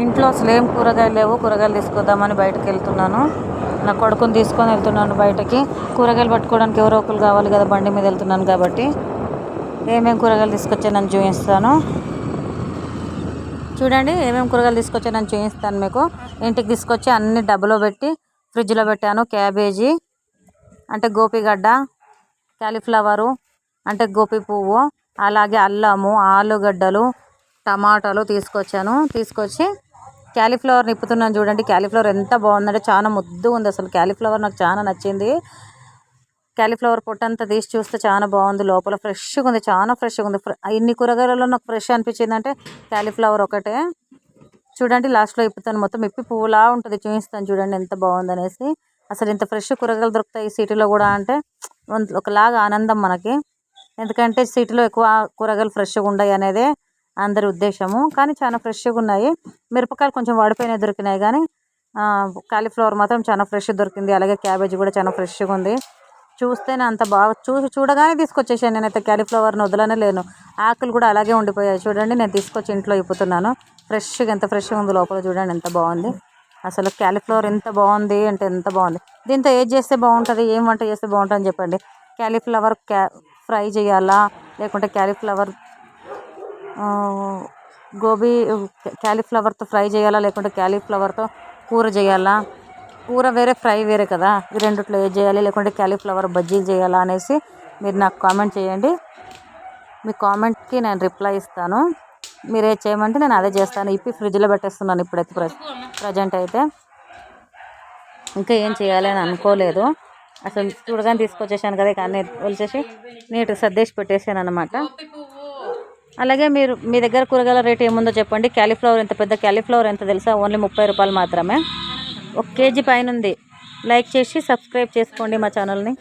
ఇంట్లో అసలు ఏం కూరగాయలు లేవు. కూరగాయలు తీసుకొద్దామని బయటకు వెళ్తున్నాను. నా కొడుకుని తీసుకొని వెళ్తున్నాను బయటకి. కూరగాయలు పట్టుకోవడానికి ఎవరో ఒకరు కావాలి కదా బండి మీద వెళ్తున్నాను కాబట్టి. ఏమేమి కూరగాయలు తీసుకొచ్చానని చూపిస్తాను. చూడండి ఏమేమి కూరగాయలు తీసుకొచ్చానని చూపిస్తాను మీకు. ఇంటికి తీసుకొచ్చి అన్ని డబ్బులో పెట్టి ఫ్రిడ్జ్లో పెట్టాను. క్యాబేజీ అంటే గోపిగడ్డ క్యాలీఫ్లవరు అంటే గోపి పువ్వు అలాగే అల్లము ఆలుగడ్డలు టమాటాలు తీసుకొచ్చాను. తీసుకొచ్చి క్యాలీఫ్లవర్ నిప్పుతున్నాను చూడండి. క్యాలీఫ్లవర్ ఎంత బాగుందంటే చాలా ముద్దు ఉంది అసలు. క్యాలీఫ్లవర్ నాకు చాలా నచ్చింది. క్యాలీఫ్లవర్ పొట్టంతా తీసి చూస్తే చాలా బాగుంది. లోపల ఫ్రెష్గా ఉంది చాలా ఫ్రెష్గా ఉంది. ఫ్రె- ఇన్ని కూరగాయలలో నాకు ఫ్రెష్ అనిపించింది అంటే క్యాలీఫ్లవర్ ఒకటే. చూడండి లాస్ట్లో ఇప్పుతాను. మొత్తం ఇప్పి పువ్వులా ఉంటుంది. చూపిస్తాను చూడండి ఎంత బాగుందనేసి అసలు ఇంత ఫ్రెష్ కూరగాయలు దొరుకుతాయి ఈ సిటీలో కూడా అంటే ఒకలాగా ఆనందం మనకి. ఎందుకంటే సిటీలో ఎక్కువ కూరగాయలు ఫ్రెష్గా ఉండవు అనేదే అందరి ఉద్దేశము. కానీ చాలా ఫ్రెష్గా ఉన్నాయి. మిరపకాయలు కొంచెం వాడిపోయినాయి దొరికినాయి కానీ కాలీఫ్లవర్ మాత్రం చాలా ఫ్రెష్ దొరికింది. అలాగే క్యాబేజీ కూడా చాలా ఫ్రెష్గా ఉంది. చూస్తేనే అంత బాగా చూసి చూడగానే తీసుకొచ్చేసాను. నేనైతే క్యాలీఫ్లవర్ని వదలనే లేను. ఆకులు కూడా అలాగే ఉండిపోయాయి. చూడండి నేను తీసుకొచ్చి ఇంట్లో ఇప్పుతున్నాను. ఫ్రెష్గా ఎంత ఫ్రెష్గా ఉంది లోపల చూడండి ఎంత బాగుంది. అసలు క్యాలీఫ్లవర్ ఎంత బాగుంది అంటే ఎంత బాగుంది. దీంతో ఏది చేస్తే బాగుంటుంది ఏం వంట చేస్తే బాగుంటుంది చెప్పండి. క్యాలీఫ్లవర్ క్యా ఫ్రై చేయాలా? లేకుంటే క్యాలీఫ్లవర్ గోబీ క్యాలీఫ్లవర్తో ఫ్రై చేయాలా? లేకుంటే క్యాలీఫ్లవర్తో కూర చేయాలా? కూర వేరే ఫ్రై వేరే కదా. ఈ రెండిట్లో ఏది చేయాలి? లేకుంటే క్యాలీఫ్లవర్ బజ్జీలు చేయాలా అనేసి మీరు నాకు కామెంట్ చేయండి. మీ కామెంట్కి నేను రిప్లై ఇస్తాను. మీరు ఏది చేయమంటే నేను అదే చేస్తాను. ఇప్పి ఫ్రిడ్జ్లో పెట్టేస్తున్నాను ఇప్పుడైతే ప్ర ప్రజెంట్ అయితే. ఇంకా ఏం చేయాలి అని అనుకోలేదు. అసలు చూడగానే తీసుకొచ్చేసాను కదా కానీ వచ్చేసి నీట్గా సర్దేసి పెట్టేసాను అనమాట అలాగే మీరు మీ దగ్గర కూరగాయల రేట్ ఏముందో చెప్పండి. క్యాలీఫ్లవర్ ఎంత? పెద్ద క్యాలీఫ్లవర్ ఎంత తెలుసా? ఓన్లీ ముప్పై రూపాయలు మాత్రమే. ఒక కేజీ పైన ఉంది లైక్ చేసి సబ్స్క్రైబ్ చేసుకోండి మా ఛానల్ని.